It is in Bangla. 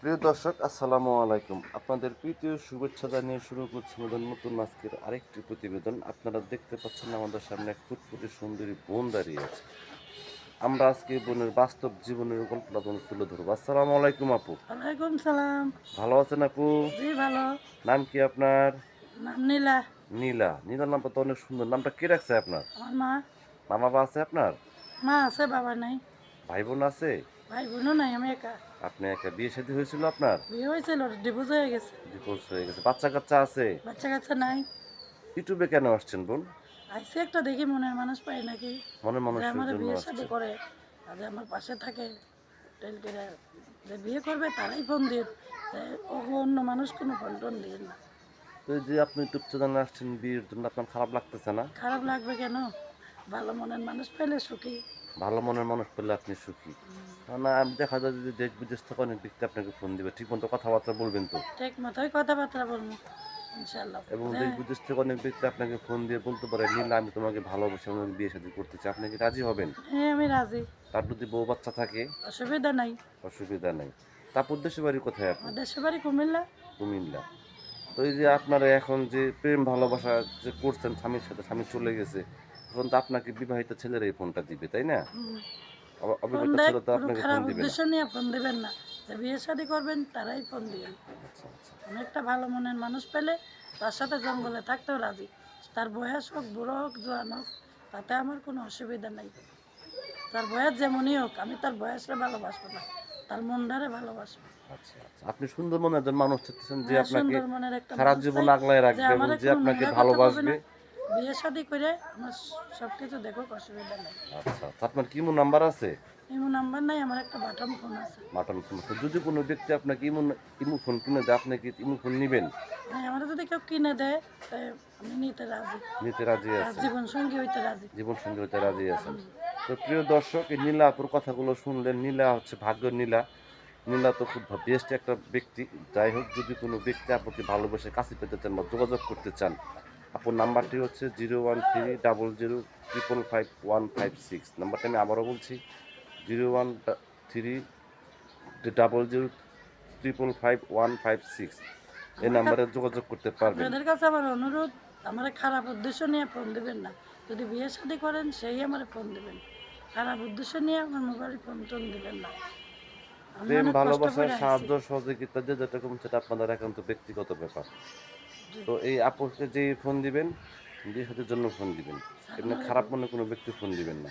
প্রিয় দর্শক আসসালামু আলাইকুম। আপনাদের প্রীতীয় শুভেচ্ছা জানিয়ে শুরু করছি আমাদের নতুন আজকের আরেকটি প্রতিবেদন। আপনারা দেখতে পাচ্ছেন আমাদের সামনে এক ফুটফুটে সুন্দরী বোন দাঁড়িয়ে আছে। আমরা আজকে বোনের বাস্তব জীবনের গল্পটা আপনাদের তুলে ধরবো। আসসালামু আলাইকুম আপু। ওয়ালাইকুম সালাম। ভালো আছেন আপু? জি ভালো। নাম কি আপনার? নাম নীলা। নীলা। নীলার নামটা তো অনেক সুন্দর। নামটা কে রাখছে আপনার? আমার মা। মা বাবা আছে আপনার? মা আছে বাবা নাই। ভাই বোন আছে? ভাই বোনও নাই আমি একা। আপনি একা? বিয়ে শাদী হয়েছিল আপনার? বিয়ে হয়েছিল ডিভোর্স হয়ে গেছে। ডিভোর্স হয়ে গেছে। বাচ্চা কাচ্চা আছে? বাচ্চা কাচ্চা নাই। ইউটিউবে কেন আসছেন বোন? আইসে একটা দেখি মনের মানুষ পাই নাকি? মনে যে মানুষের আমার বিয়ে শাদি করে আর আমার পাশে থাকে টেল করে যে বিয়ে করবে তারাই ফোন দিয়ে অন্য মানুষ কোনো ফোন টোন দিয়ে না। তো যে আপনি চ্যানেলে আসছেন বিয়ের জন্য আপনার খারাপ লাগতেছে না? খারাপ লাগবে কেন? ভালো মনের মানুষ পেলে সুখী। ভালো মনের মানুষ পেলে আপনি সুখী। না আমি দেখা যায় যে দেশ বিদেশ থেকে অনেক ব্যক্তি আপনাকে ফোন দিবে ঠিক মতো কথাবার্তা বলবেন তো? ঠিক মতোই কথাবার্তা বলব এবং দেশ হ্যাঁ, বিদেশ থেকে অনেক ব্যক্তি আপনাকে ফোন দিয়ে বলতে পারে নীলা আমি তোমাকে ভালোবাসি আমি বিয়ে শাদী করতে চাই। আপনি কি রাজি হবেন? হ্যাঁ আমি রাজি। তার যদি বউ বাচ্চা থাকে? অসুবিধা নাই। অসুবিধা নেই। তারপর দেশের বাড়ি কোথায় আপনি? আমার দেশের বাড়ি কুমিল্লা। কুমিল্লা। তো এই যে আপনারা এখন যে প্রেম ভালোবাসা যে করছেন স্বামীর সাথে স্বামী চলে গেছে তখন তো আপনাকে বিবাহিত ছেলেরা এই ফোনটা দিবে তাই না? হুম। অবিবাহিত ছেলে তো আপনাকে ফোন দিবে উদ্দেশ্য নিয়ে ফোন দিবেন না। যে বিয়ে শাদি করবেন তারাই ফোন দিবেন। আচ্ছা আচ্ছা। অনেকটা ভালো মনের মানুষ পেলে তার সাথে জঙ্গলে থাকতেও রাজি। তার বয়স হোক বুড়ো হোক জোয়ান হোক তাতে আমার কোনো অসুবিধা নেই। তার বয়স যেমনই হোক আমি তার বয়সে ভালোবাসবো না তার মনটারে ভালোবাসবো। আচ্ছা আপনি সুন্দর মনের একজন মানুষ চাচ্ছেন যে হ্যাঁ, আপনাকে সারা জীবন আগলায় রাখবে যে আপনাকে ভালোবাসবে। বিয়ে শাদি করে আমার সব কিছু দেখো অসুবিধা নেই। আচ্ছা আপনার কি নাম্বার আছে? ইমো নাম্বার নাই আমার একটা বাটন ফোন আছে। মাটন ফোন যদি কোনো ব্যক্তি আপনাকে ইমো ইমো ফোন কিনে দেয় আপনি কি ইমো ফোন নেবেন? হ্যাঁ আমার যদি কেউ কিনে দেয় আমি নিতে রাজি। নিতে রাজি আছেন? জীবন সঙ্গী হইতে রাজি। জীবন সঙ্গী হতে রাজি আছেন। তো প্রিয় দর্শক এই নীলাপুর কথাগুলো শুনলেন। নীলা হচ্ছে ভাগ্য নীলা। নীলা তো খুব বেস্ট একটা ব্যক্তি। যাই হোক যদি কোনো ব্যক্তি আপনাকে ভালোবেসে কাছে পেতে চান বা যোগাযোগ করতে চান আপনার নাম্বারটি হচ্ছে zero one three double zero triple five one five six. নাম্বারটা আমি আবারও বলছি zero one three double zero triple five one five six. এই নাম্বারে যোগাযোগ করতে পারবেন। আপনাদের কাছে আমার অনুরোধ আমার খারাপ উদ্দেশ্য নিয়ে ফোন দিবেন না। যদি বিয়ে শাদি করেন সেই আমার ফোন দিবেন। খারাপ উদ্দেশ্য নিয়ে আমার মোবাইলে ফোন টোন দেবেন না। প্রেম অনেক কষ্ট ভালোবাসা সাহায্য সহযোগিতা যে যেটা কম সেটা আপনাদের একান্ত ব্যক্তিগত ব্যাপার। তো এই আপুকে যে ফোন দিবেন বিয়ে সাথে জন্য ফোন দিবেন। এমনি খারাপ মনে কোনো ব্যক্তি ফোন দিবেন না।